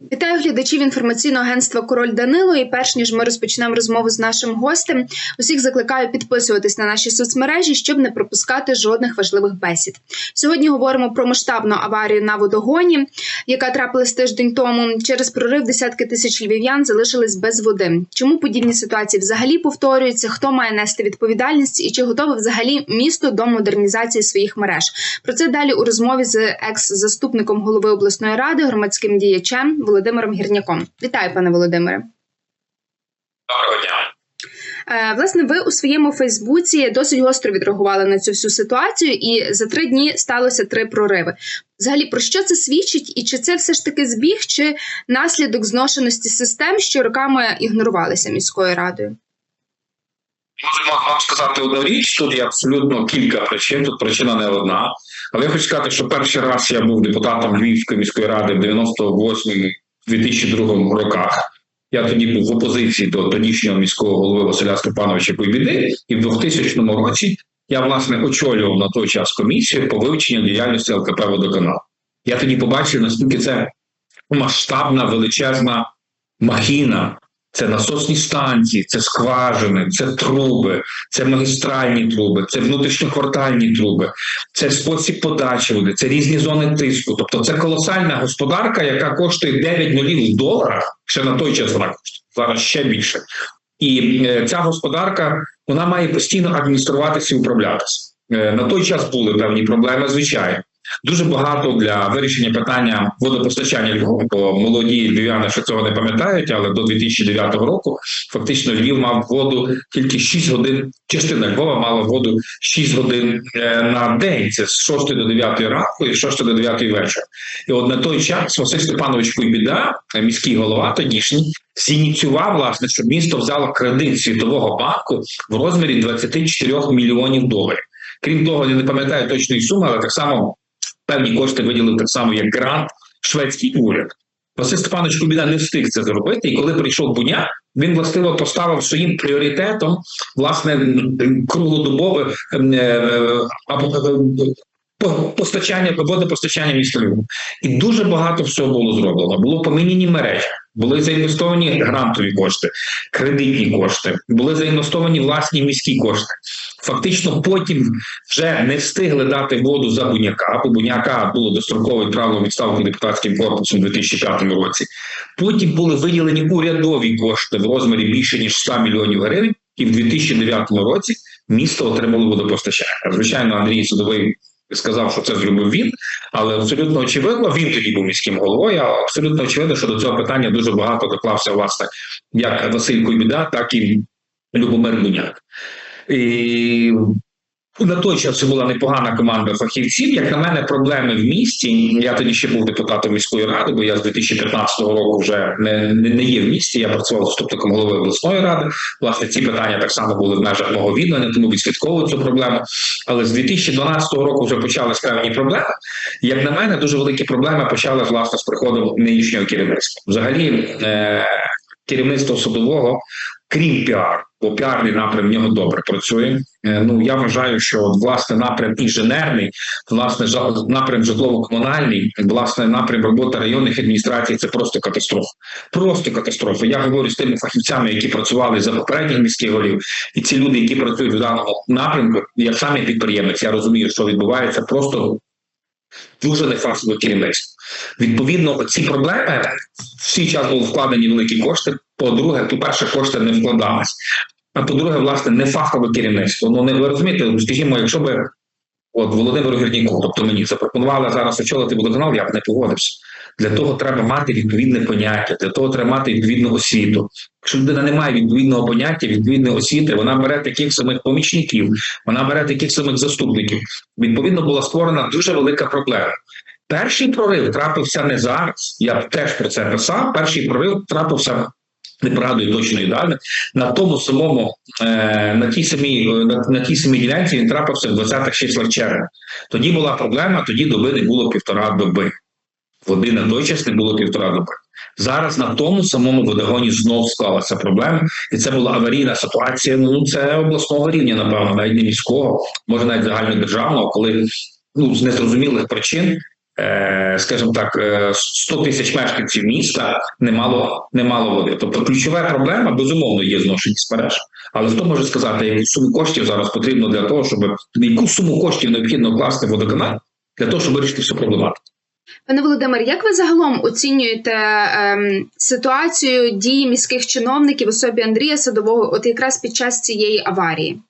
Вітаю глядачів інформаційного агентства Король Данило. І перш ніж ми розпочнемо розмову з нашим гостем, усіх закликаю підписуватись на наші соцмережі, щоб не пропускати жодних важливих бесід. Сьогодні говоримо про масштабну аварію на водогоні, яка трапилась тиждень тому. Через прорив десятки тисяч львів'ян залишились без води. Чому подібні ситуації взагалі повторюються? Хто має нести відповідальність і чи готове взагалі місто до модернізації своїх мереж? Про це далі у розмові з екс-заступником голови обласної ради, громадським діячем Володимиром Гірняком. Вітаю, пане Володимире. Доброго дня. Е, Власне, ви у своєму Фейсбуці досить гостро відреагували на цю всю ситуацію, і за три дні сталося три прориви. Взагалі, про що це свідчить, і чи це все ж таки збіг, чи наслідок зношеності систем, що роками ігнорувалися міською радою? Можемо вам сказати одну річ. Тут є абсолютно кілька причин. Тут причина не одна. Але я хочу сказати, що перший раз я був депутатом Львівської міської ради в 98-2002 роках. Я тоді був в опозиції до тодішнього міського голови Василя Степановича Куйбіди, і в 2000 році я власне очолював на той час комісію по вивченню діяльності ЛКП «Водоканал». Я тоді побачив, наскільки це масштабна величезна махіна. Це насосні станції, це скважини, це труби, це магістральні труби, це внутрішньоквартальні труби, це спосіб подачі води, це різні зони тиску. Тобто це колосальна господарка, яка коштує 9 нулів в доларах. Ще на той час вона коштує, зараз ще більше. І е, ця господарка вона має постійно адмініструватися і управлятися. Е, на той час були певні проблеми, звичайно. Дуже багато для вирішення питання водопостачання Львова, бо молоді львів'яни ще цього не пам'ятають, але до 2009 року фактично Львів мав воду тільки 6 годин. Частина Львова мала воду 6 годин е, на день. Це з 6 до 9 ранку і з 6 до 9 вечора. І от на той час Василь Степанович Куйбіда, е, міський голова тодішній, зініціював власне, щоб місто взяло кредит світового банку в розмірі 24 мільйонів доларів. Крім того, я не пам'ятаю точної суми, але так само певні кошти виділив так само, як грант шведський уряд. Василь Степанович Кубіна не встиг це зробити, і коли прийшов Буня, він властиво поставив своїм пріоритетом власне круглодобове е, е, е, постачання водопостачання міста Львова. І дуже багато всього було зроблено. Було поміняні мережі, були заінвестовані грантові кошти, кредитні кошти, були заінвестовані власні міські кошти. Фактично, потім вже не встигли дати воду за буняка, бо буняка було дострокове правило відставки депутатським корпусом у 2005 році. Потім були виділені урядові кошти в розмірі більше ніж 100 мільйонів гривень, і в 2009 році місто отримало водопостачання. Звичайно, Андрій Судовий сказав, що це зробив він, але абсолютно очевидно, він тоді був міським головою. Абсолютно очевидно, що до цього питання дуже багато доклався власне як Василь Куйбіда, так і Любомир Буняк. І на той час це була непогана команда фахівців. Як на мене, проблеми в місті. Я тоді ще був депутатом міської ради, бо я з 2015 року вже не, не, не є в місті. Я працював заступником голови обласної ради. Власне, ці питання так само були в межах мого віддання, тому відслідковував цю проблему. Але з 2012 року вже почались певні проблеми. Як на мене, дуже великі проблеми почали власне з приходом нинішнього керівництва. Взагалі, е- керівництво судового крім піару, бо піарний напрям в нього добре працює. Е, ну я вважаю, що от, власне напрям інженерний, власне напрям житлово-комунальний, власне напрям роботи районних адміністрацій це просто катастрофа. Просто катастрофа. Я говорю з тими фахівцями, які працювали за попередніх міських голів, і ці люди, які працюють в даному напрямку, як саме підприємець, я розумію, що відбувається просто. Дуже нефахове керівництво. Відповідно, ці проблеми всі час були вкладені великі кошти. По-друге, по-перше, кошти не вкладались. А по-друге, власне, нефахове керівництво. Ну не ви розумієте, скажімо, якщо би от Володимиру Гірніку, тобто мені запропонували зараз очолити водоканал, я б не погодився. Для того треба мати відповідне поняття, для того треба мати відповідну освіту. Якщо людина не має відповідного поняття, відповідної освіти, вона бере таких самих помічників, вона бере таких самих заступників. Відповідно, була створена дуже велика проблема. Перший прорив трапився не зараз. Я теж про це писав. Перший прорив трапився. Не пригадую точної дати на тому самому е, на тій самій на, на тій самій ділянці він трапився в 20-х числах червня. Тоді була проблема, тоді доби не було півтора доби. Води на той час не було півтора доби. Зараз на тому самому водогоні знов склалася проблема, і це була аварійна ситуація. Ну це обласного рівня, напевно, навіть не міського, може навіть загальнодержавного, коли ну з незрозумілих причин е, скажімо так, е, 100 тисяч мешканців міста не мало, не мало води. Тобто ключова проблема, безумовно, є зношені мереж. Але хто може сказати, яку суму коштів зараз потрібно для того, щоб на яку суму коштів необхідно вкласти в водоканал для того, щоб вирішити всю проблематику? Пане Володимир, як ви загалом оцінюєте ем, ситуацію дії міських чиновників особі Андрія Садового, от якраз під час цієї аварії?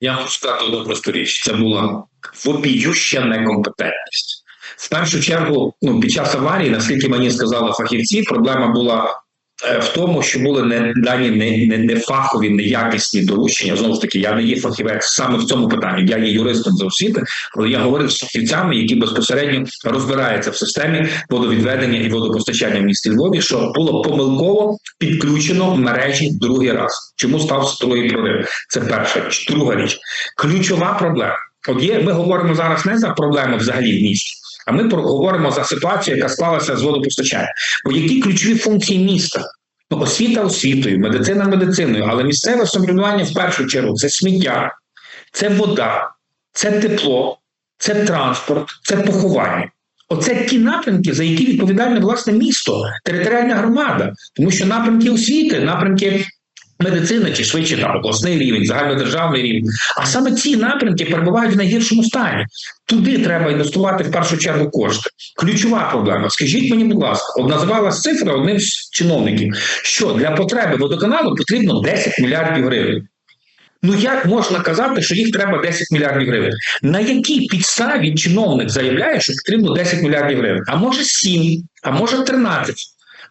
Я хочу сказати одну просту річ: це була вопіюща некомпетентність. В першу чергу, ну під час аварії, наскільки мені сказали фахівці, проблема була е, в тому, що були не дані не, не, не фахові, неякісні доручення. Знову ж таки, я не є фахівець саме в цьому питанні. Я є юристом за освіти, але я говорив з фахівцями, які безпосередньо розбираються в системі водовідведення і водопостачання в місті Львові, що було помилково підключено мережі другий раз. Чому стався другий прорив? Це перша річ. Друга річ, ключова проблема. От є, ми говоримо зараз не за проблеми взагалі в місті. А ми говоримо за ситуацію, яка склалася з водопостачанням. Бо які ключові функції міста? Ну, освіта освітою, медицина медициною, але місцеве самоврядування в першу чергу це сміття, це вода, це тепло, це транспорт, це поховання. Оце ті напрямки, за які відповідальне власне місто, територіальна громада, тому що напрямки освіти, напрямки медицини чи швидше там обласний рівень, загальнодержавний рівень. А саме ці напрямки перебувають в найгіршому стані. Туди треба інвестувати в першу чергу кошти. Ключова проблема. Скажіть мені, будь ласка, от називалась цифра одним з чиновників, що для потреби водоканалу потрібно 10 мільярдів гривень. Ну як можна казати, що їх треба 10 мільярдів гривень? На якій підставі чиновник заявляє, що потрібно 10 мільярдів гривень? А може 7, а може 13?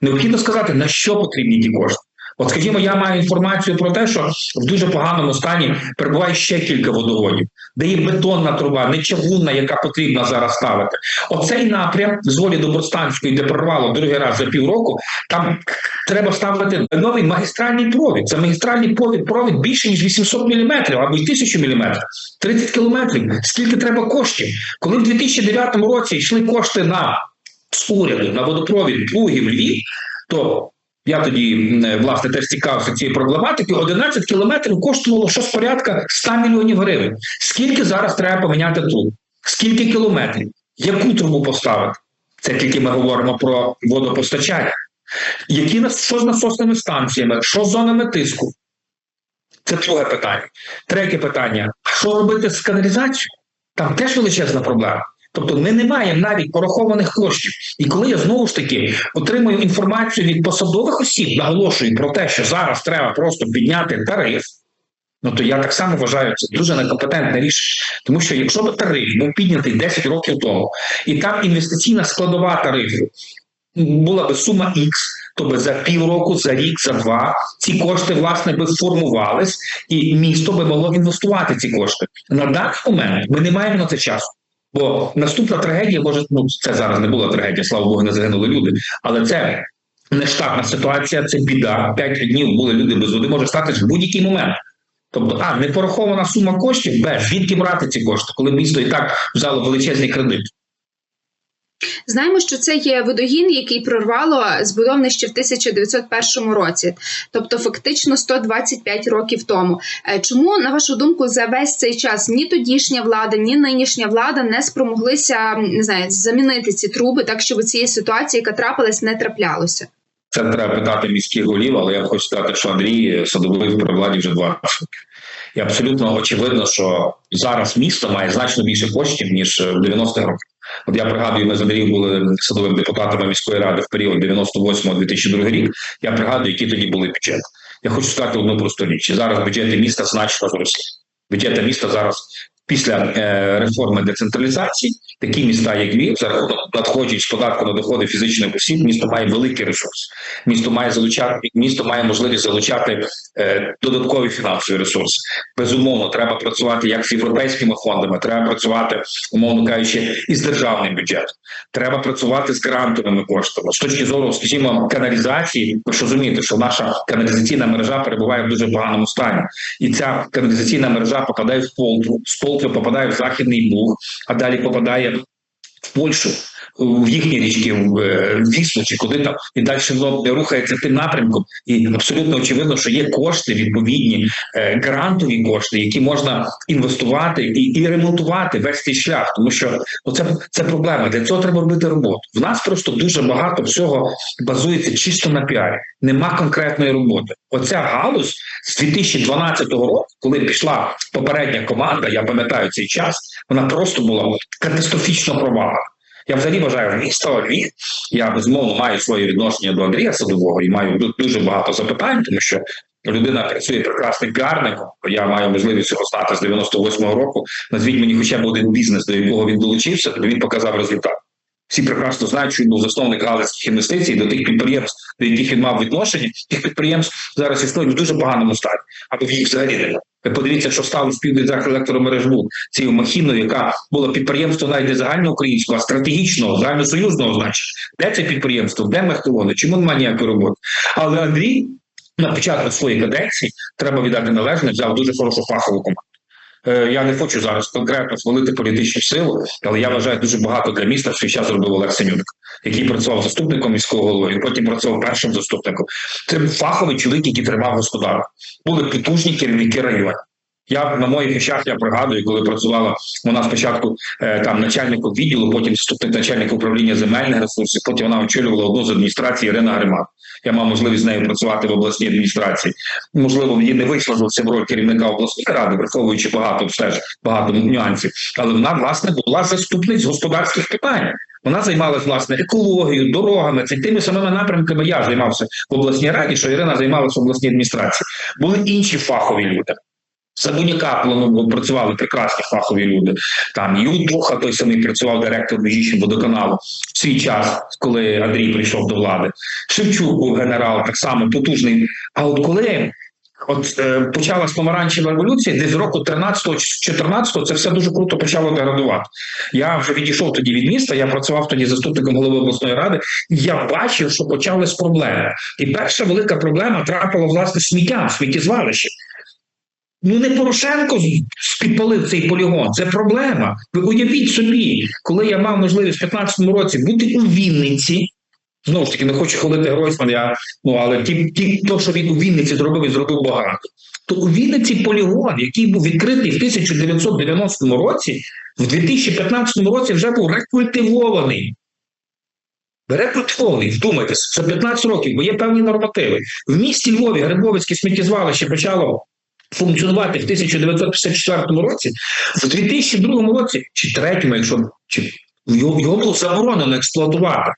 Необхідно сказати, на що потрібні ті кошти. От, скажімо, я маю інформацію про те, що в дуже поганому стані перебуває ще кілька водоводів, де є бетонна труба, не чавунна, яка потрібна зараз ставити. Оцей напрям з волі Добростанської, де прорвало другий раз за півроку, там треба ставити новий магістральний провід. Це магістральний провід, більше ніж 800 мм або й 1000 мм, 30 кілометрів. Скільки треба коштів? Коли в 2009 році йшли кошти на з уряду на водопровід Плугів Львів, то я тоді власне теж цікавився цією проблематикою. 11 кілометрів коштувало щось порядка 100 мільйонів гривень. Скільки зараз треба поміняти труб? Скільки кілометрів? Яку трубу поставити? Це тільки ми говоримо про водопостачання. Які що з насосними станціями, що з зонами тиску? Це друге питання. Третє питання: що робити з каналізацією? Там теж величезна проблема. Тобто ми не маємо навіть порахованих коштів. І коли я знову ж таки отримую інформацію від посадових осіб, наголошую про те, що зараз треба просто підняти тариф. Ну то я так само вважаю, це дуже некомпетентне рішення. Тому що якщо б тариф був піднятий 10 років тому, і там інвестиційна складова тарифу була б сума X, то би за півроку, за рік, за два ці кошти власне би формувались, і місто би могло інвестувати ці кошти. На даний момент ми не маємо на це часу. Бо наступна трагедія може ну це зараз не була трагедія, слава Богу, не загинули люди, але це нештатна ситуація, це біда. П'ять днів були люди без води, може статись в будь-який момент. Тобто, а не порахована сума коштів, б, звідки брати ці кошти, коли місто і так взяло величезний кредит. Знаємо, що це є водогін, який прорвало збудований ще в 1901 році, тобто фактично 125 років тому. Е, Чому, на вашу думку, за весь цей час ні тодішня влада, ні нинішня влада не спромоглися не знаю, замінити ці труби, так щоб цієї ситуації, яка трапилась, не траплялося? Це треба питати міських голів, але я хочу сказати, що Андрій Садовий при владі вже два роки. І абсолютно очевидно, що зараз місто має значно більше коштів ніж в 90-х роках. От я пригадую, ми з Андрієм були садовими депутатами міської ради в період 98-2002 рік. Я пригадую, які тоді були бюджети. Я хочу сказати одну просту річ: зараз бюджети міста значно зросли. Бюджети міста зараз після е, реформи децентралізації, такі міста, як Львів, за рахунок надходжень з податку на доходи фізичних осіб, місто має великий ресурс. Місто має залучати, місто має можливість залучати е, додаткові фінансові ресурси. Безумовно, треба працювати як з європейськими фондами, треба працювати, умовно кажучи, із державним бюджетом. Треба працювати з грантовими коштами. З точки зору, скажімо, каналізації, ви ж що наша каналізаційна мережа перебуває в дуже поганому стані, і ця каналізаційна мережа попадає в Полтву, з Полтви попадає в Західний Буг, а далі попадає в Польщу. В їхні річки в е, в Віслу чи куди там і далі рухається тим напрямком. І абсолютно очевидно, що є кошти відповідні е, грантові кошти, які можна інвестувати і, і ремонтувати весь цей шлях, тому що ну, це, це проблема. Для цього треба робити роботу. В нас просто дуже багато всього базується чисто на піарі. Нема конкретної роботи. Оця галузь з 2012 року, коли пішла попередня команда, я пам'ятаю цей час, вона просто була катастрофічно провалена. Я взагалі вважаю місто Львів. Я безумовно маю своє відношення до Андрія Садового і маю дуже багато запитань, тому що людина працює прекрасним піарником. Я маю можливість його знати з 98-го року. Назвіть мені хоча б один бізнес, до якого він долучився, то він показав результат. Всі прекрасно знають, що він був засновник галицьких інвестицій до тих підприємств, до яких він мав відношення. Тих підприємств зараз існують в дуже поганому стані, або в їх взагалі немає. Подивіться, що стало з південь електромереж БУ, цією махіною, яка була підприємство навіть не загальноукраїнського, а стратегічного, загальносоюзного значення. Де це підприємство? Де мехтелони? Чому немає ніякої роботи? Але Андрій на початку своєї каденції треба віддати належне, взяв дуже хорошу фахову команду. Е, Я не хочу зараз конкретно хвалити політичну силу, але я вважаю дуже багато для міста в свій час зробив Олег Синютик, який працював заступником міського голови, потім працював першим заступником. Це фаховий чоловік, який тримав господарство. Були потужні керівники районів. Я на моїх очах я пригадую, коли працювала вона спочатку е, там начальником відділу, потім заступник начальника управління земельних ресурсів. Потім вона очолювала одну з адміністрацій Ірина Гримак. Я мав можливість з нею працювати в обласній адміністрації. Можливо, її не вийшло зовсім роль керівника обласної ради, враховуючи багато все ж багато нюансів. Але вона власне була заступниць господарських питань. Вона займалась власне екологією, дорогами, це тими самими напрямками. Я займався в обласній раді, що Ірина займалася в обласній адміністрації. Були інші фахові люди. Сабуняка плану працювали прекрасні фахові люди. Там Ютуха, той самий працював директор Межічного водоканалу в свій час, коли Андрій прийшов до влади. Шевчук був генерал, так само потужний. А от коли от е, почалась помаранчева революція, десь року 13-го чи 14-го це все дуже круто почало деградувати. Я вже відійшов тоді від міста. Я працював тоді заступником голови обласної ради. Я бачив, що почались проблеми. І перша велика проблема трапила власне сміттям, сміттєзвалище. Ну не Порошенко підпалив цей полігон. Це проблема. Ви уявіть собі, коли я мав можливість в 15-му році бути у Вінниці. Знову ж таки, не хочу хвалити Гройсман, я ну але ті, ті, то, що він у Вінниці зробив і зробив багато. То у Вінниці полігон, який був відкритий в 1990 році, в 2015 році вже був рекультивований. Рекультивований, вдумайтесь, за 15 років, бо є певні нормативи. В місті Львові Грибовицьке сміттєзвалище почало функціонувати в 1954 році, в 2002 році, чи третьому, якщо чи його, було заборонено експлуатувати.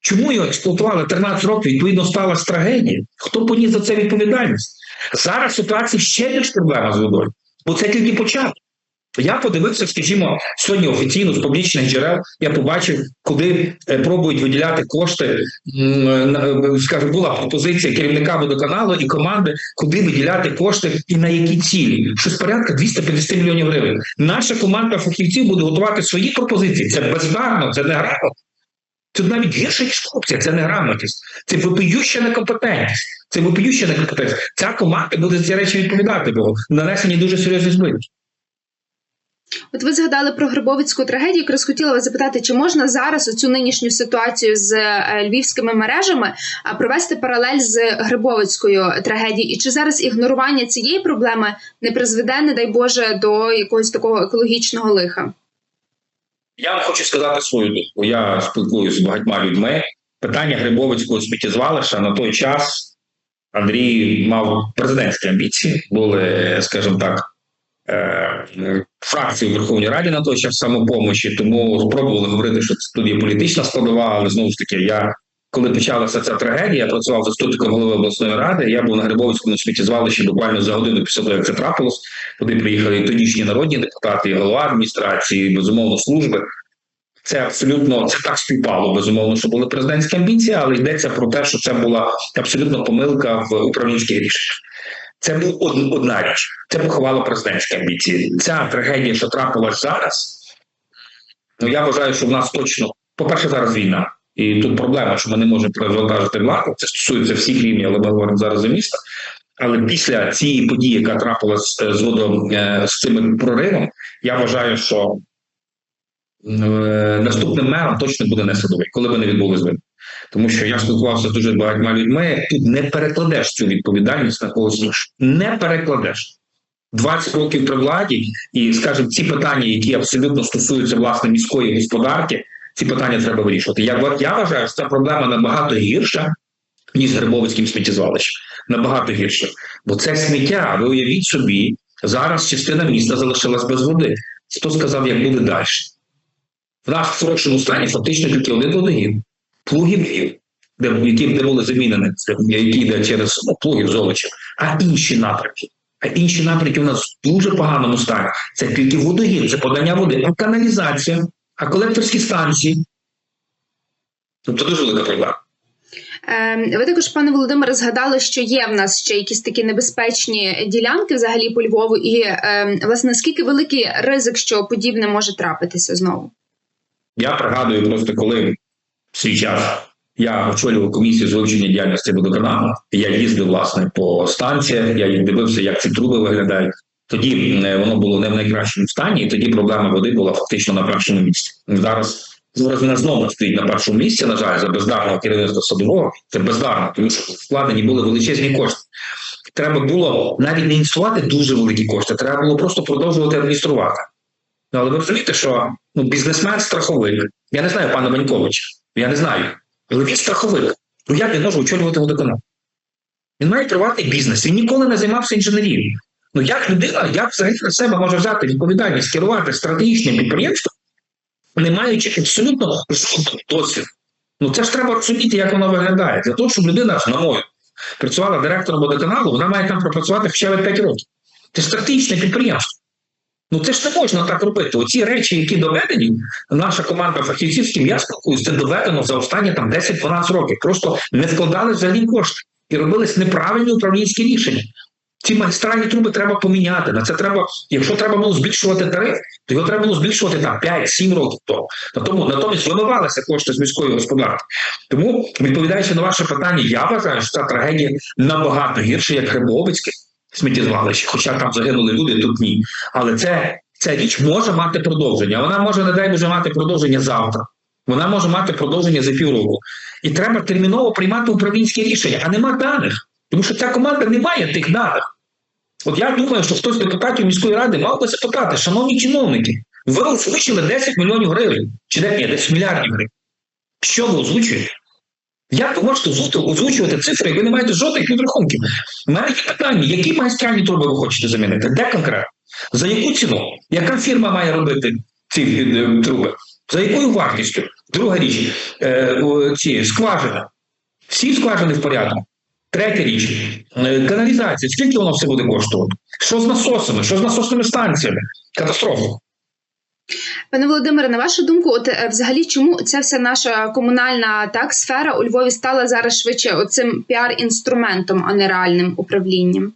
Чому його експлуатували 13 років? Відповідно, сталася трагедія. Хто поніс за це відповідальність? Зараз ситуація ще більш проблема з водою, бо це тільки початок. Я подивився, скажімо, сьогодні офіційно з публічних джерел я побачив, куди е, пробують виділяти кошти. м, Скажу, була пропозиція керівника водоканалу і команди, куди виділяти кошти і на які цілі. Щось порядка 250 мільйонів гривень. Наша команда фахівців буде готувати свої пропозиції. Це бездарно, це не грамотно. Це навіть гірша ніж корупція, це не грамотність, це вопиюща некомпетентність. Це вопиюща некомпетентність. Ця команда буде ці речі відповідати, бо нанесені дуже серйозні збитки. От ви згадали про Грибовицьку трагедію. Якраз хотіла вас запитати, чи можна зараз оцю нинішню ситуацію з е, львівськими мережами провести паралель з Грибовицькою трагедією? І чи зараз ігнорування цієї проблеми не призведе, не дай Боже, до якогось такого екологічного лиха? Я вам хочу сказати свою думку. Я спілкуюся з багатьма людьми. Питання Грибовицького сміттєзвалища на той час Андрій мав президентські амбіції, були, скажімо так, е, фракції в Верховній Раді на той час самопомочі, тому спробували говорити, що це тут є політична складова, але знову ж таки, я коли почалася ця трагедія, я працював заступником голови обласної ради. Я був на Грибовицькому сміттєзвалищі буквально за годину після того, як це трапилось. Туди приїхали і тодішні народні депутати, і голова адміністрації, і, безумовно, служби. Це абсолютно це так співпало, безумовно, що були президентські амбіції, але йдеться про те, що це була абсолютно помилка в управлінських рішеннях. Це був одна річ. Це поховало президентські амбіції. Ця трагедія, що трапилась зараз, ну я вважаю, що в нас точно, по-перше, зараз війна. І тут проблема, що ми не можемо перевантажити владу. Це стосується всіх рівнів, але ми говоримо зараз за місто. Але після цієї події, яка трапилась з водом е, з цим проривом, я вважаю, що е, наступним мером точно буде не садовий, коли би не відбулись вибори. Тому що я спілкувався з дуже багатьма людьми. Тут не перекладеш цю відповідальність на когось іншого. Не перекладеш. 20 років при владі, і скажімо, ці питання, які абсолютно стосуються власне міської господарки, ці питання треба вирішувати. Я, я вважаю, що ця проблема набагато гірша, ніж з Грибовицьким сміттєзвалищем. Набагато гірше. Бо це сміття, ви уявіть собі, зараз частина міста залишилась без води. Хто сказав, як буде далі? В нас в хорошому стані фактично тільки один водогін, плугів, де, які де були замінені, які йде через ну, плугів золочів, а інші напрямки. А інші напрямки у нас в дуже поганому стані. Це тільки водогін, це подання води, а каналізація, а колекторські станції. Тобто дуже велика проблема. Ем, Ви також, пане Володимире, згадали, що є в нас ще якісь такі небезпечні ділянки взагалі по Львову, і ем, власне наскільки великий ризик, що подібне може трапитися знову? Я пригадую просто, коли свій час я очолював комісію з вивчення діяльності водоканалу, я їздив власне по станціях, я їх дивився, як ці труби виглядають. Тоді е, воно було не в найкращому стані, і тоді проблема води була фактично на першому місці. Зараз вона знову стоїть на першому місці, на жаль, за бездарного керівництва садового. Це бездарно, тому що вкладені були величезні кошти. Треба було навіть не інвестувати дуже великі кошти, треба було просто продовжувати адмініструвати. Ну, але ви розумієте, що ну, бізнесмен страховик. Я не знаю пана Ваньковича, я не знаю. Але він страховик. Ну як він може очолювати водоканал? Він має приватний бізнес, він ніколи не займався інженерією. Ну як людина, як взагалі на себе може взяти відповідальність, керувати стратегічним підприємством, не маючи абсолютно жодного досвіду? Ну це ж треба розуміти, як воно виглядає. Для того, щоб людина, на мою, працювала директором водоканалу, вона має там пропрацювати хоча б 5 років. Це стратегічне підприємство. Ну це ж не можна так робити. Оці речі, які доведені, наша команда фахівців, з ким я спілкуюсь, це доведено за останні там 10-12 років. Просто не вкладали взагалі кошти і робились неправильні управлінські рішення. Ці магістральні труби треба поміняти. На це треба, якщо треба було збільшувати тариф, то його треба було збільшувати там 5-7 років тому. На тому натомість вимивалися кошти з міської господарки. Тому, відповідаючи на ваше питання, я вважаю, що ця трагедія набагато гірша, як Грибовицьке сміттєзвалище, хоча там загинули люди, тут ні. Але це, ця річ може мати продовження. Вона може, не дай Боже, мати продовження завтра. Вона може мати продовження за півроку. І треба терміново приймати управлінські рішення, а нема даних. Тому що ця команда не має тих даних. От я думаю, що хтось з депутатів міської ради мав би запитати, шановні чиновники, ви озвучили 10 мільйонів гривень, чи де ні, 10 мільярдів гривень. Що ви озвучуєте? Як ви можете озвучувати цифри, ви не маєте жодних підрахунків? У мене є питання, які магістральні труби ви хочете замінити? Де конкретно? За яку ціну? Яка фірма має робити ці е, труби? За якою вартістю? Друга річ, е, ці скважини. Всі скважини в порядку. Третя річ, е, каналізація. Скільки воно все буде коштувати? Що з насосами? Що з насосними станціями? Катастрофа. Пане Володимире, на вашу думку, от е, взагалі, чому ця вся наша комунальна так сфера у Львові стала зараз швидше оцим піар-інструментом, а не реальним управлінням?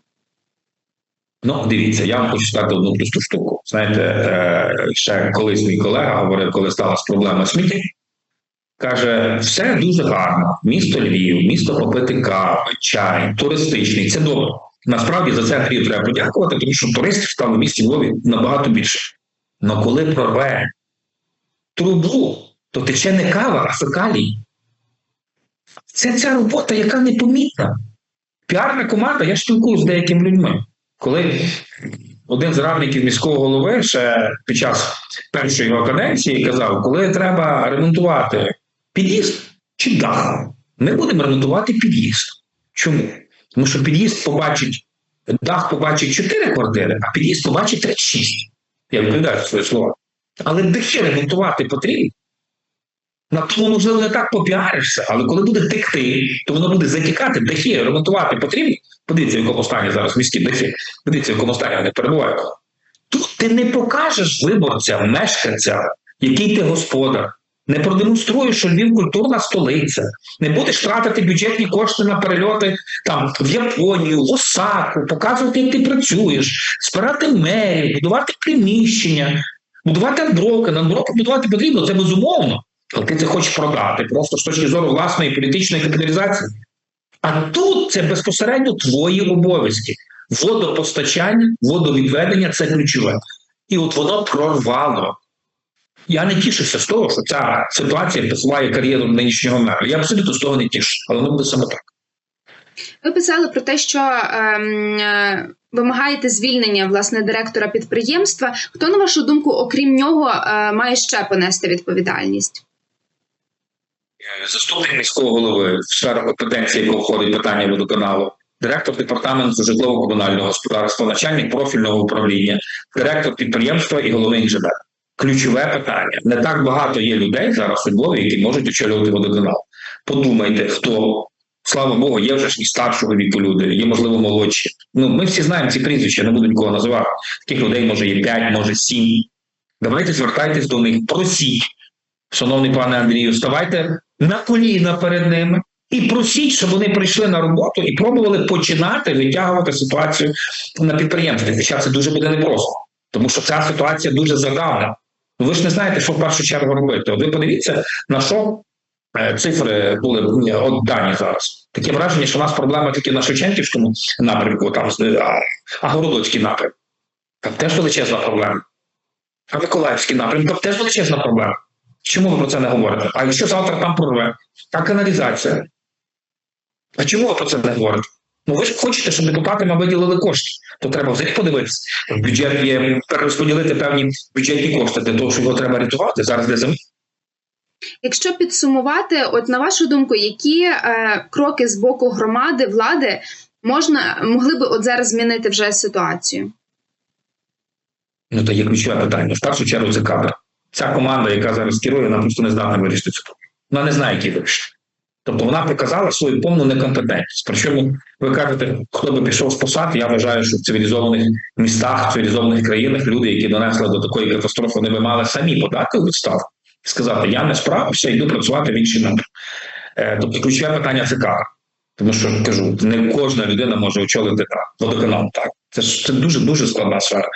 Ну, дивіться, я вам хочу сказати одну просту штуку. Знаєте, е, ще колись мій колега говорив, коли сталася проблема сміття, каже: все дуже гарно. Місто Львів, місто попити кави, чай, туристичний. Це добре. Насправді за це Львів треба подякувати, тому що туристів стало в місті Львові набагато більше. Але коли прорве трубу, то тече не кава, а фекалій. Це ця робота, яка непомітна. Піарна команда, я спілкуюся з деякими людьми. Коли один з радників міського голови ще під час першої його каденції казав, коли треба ремонтувати під'їзд чи дах, ми будемо ремонтувати під'їзд. Чому? Тому що під'їзд побачить, дах побачить 4 квартири, а під'їзд побачить 36. Я відповідаю свої слова. Але дахи ремонтувати потрібно. На тому, можливо, не так попіаришся, але коли буде текти, то воно буде затікати, дахи ремонтувати потрібно. Подивіться, в якому стані зараз міські дахи. Подивіться, в якому стані вони перебувають. Тут ти не покажеш виборцям, мешканцям, який ти господар. Не продемонструєш, що Львів культурна столиця, не будеш тратити бюджетні кошти на перельоти там в Японію, в Осаку, показувати, як ти працюєш, збирати мерію, будувати приміщення, будувати андроки. На андроки будувати потрібно, це безумовно. Але ти це хочеш продати просто з точки зору власної політичної капіталізації. А тут це безпосередньо твої обов'язки. Водопостачання, водовідведення це ключове. І от воно прорвало. Я не тішуся з того, що ця ситуація посуває кар'єру нинішнього мера. Я абсолютно з того не тішу, але воно буде саме так. Ви писали про те, що ем, е, вимагаєте звільнення власне директора підприємства. Хто на вашу думку, окрім нього, е, має ще понести відповідальність? Заступник міського голови в сферу компетенції, якого входить питання водоканалу, директор департаменту житлово-комунального господарства, начальник профільного управління, директор підприємства і головний інженер. Ключове питання: не так багато є людей зараз у Львові, які можуть очолювати водоканал. Подумайте, хто слава Богу, є вже ж і старшого віку люди, є можливо молодші. Ну ми всі знаємо ці прізвища, не буду нікого називати. Таких людей може є 5, може 7. Давайте звертайтесь до них, просіть, шановний пане Андрію, ставайте на коліна перед ними і просіть, щоб вони прийшли на роботу і пробували починати витягувати ситуацію на підприємстві. Хоча це дуже буде непросто, тому що ця ситуація дуже задавна. Ви ж не знаєте, що в першу чергу робити. Ви подивіться, на що е, цифри були дані зараз. Таке враження, що у нас проблема тільки на Шевченківському напрямку, там а, Городоцький напрямок. Там теж величезна проблема. А Миколаївський напрямок там теж величезна проблема. Чому ви про це не говорите? А якщо завтра там прорве, а каналізація? А чому ви про це не говорите? Ну ви ж хочете, щоб депутатам виділили кошти. То треба взагалі подивитися. В бюджет є перерозподілити певні бюджетні кошти для того, що його треба рятувати зараз для землі. Якщо підсумувати, от на вашу думку, які е, кроки з боку громади влади можна могли би от зараз змінити вже ситуацію? Ну то є ключове питання. В першу чергу це кадр. Ця команда, яка зараз керує, вона просто не здатна вирішити цю проблему. Вона не знає, які вирішити. Тобто вона показала свою повну некомпетентність. Причому ви кажете, хто би пішов з посад, я вважаю, що в цивілізованих містах, в цивілізованих країнах люди, які донесли до такої катастрофи, вони би мали самі подати у відставку і сказати: Я не справився, йду працювати в інший напрямок. Е, Тобто ключове питання це кадр. Тому що кажу, не кожна людина може очолити так, водоканал. Так це ж це дуже дуже складна сфера.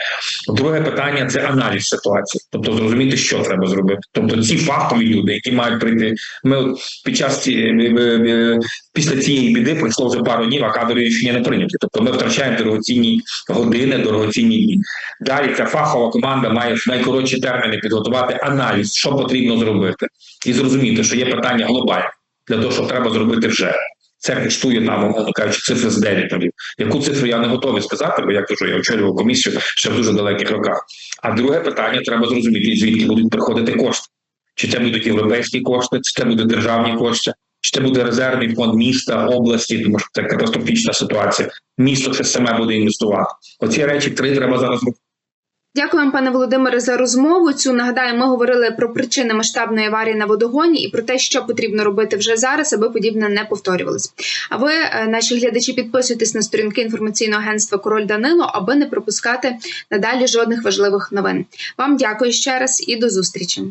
Друге питання це аналіз ситуації, тобто зрозуміти, що треба зробити. Тобто, ці фахові люди, які мають прийти. Ми під час ці, е, е, е, після цієї біди пройшло вже пару днів, а кадрові рішення не прийняті. Тобто, ми втрачаємо дорогоцінні години, дорогоцінні дні. Далі ця фахова команда має в найкоротші терміни підготувати аналіз, що потрібно зробити, і зрозуміти, що є питання глобальне для того, що треба зробити вже. Це коштує нам, умовно кажучи, цифри з 9 нулів. Яку цифру я не готовий сказати, бо я кажу, я очолював комісію ще в дуже далеких роках. А друге питання треба зрозуміти, звідки будуть приходити кошти. Чи це будуть європейські кошти, чи це будуть державні кошти, чи це буде резервний фонд міста, області, тому що це катастрофічна ситуація. Місто ще саме буде інвестувати. Оці речі три треба зараз. Дякуємо, пане Володимире, за розмову. Цю нагадаю, ми говорили про причини масштабної аварії на водогоні і про те, що потрібно робити вже зараз, аби подібне не повторювалось. А ви, е, наші глядачі, підписуйтесь на сторінки інформаційного агентства Король Данило, аби не пропускати надалі жодних важливих новин. Вам дякую ще раз і до зустрічі.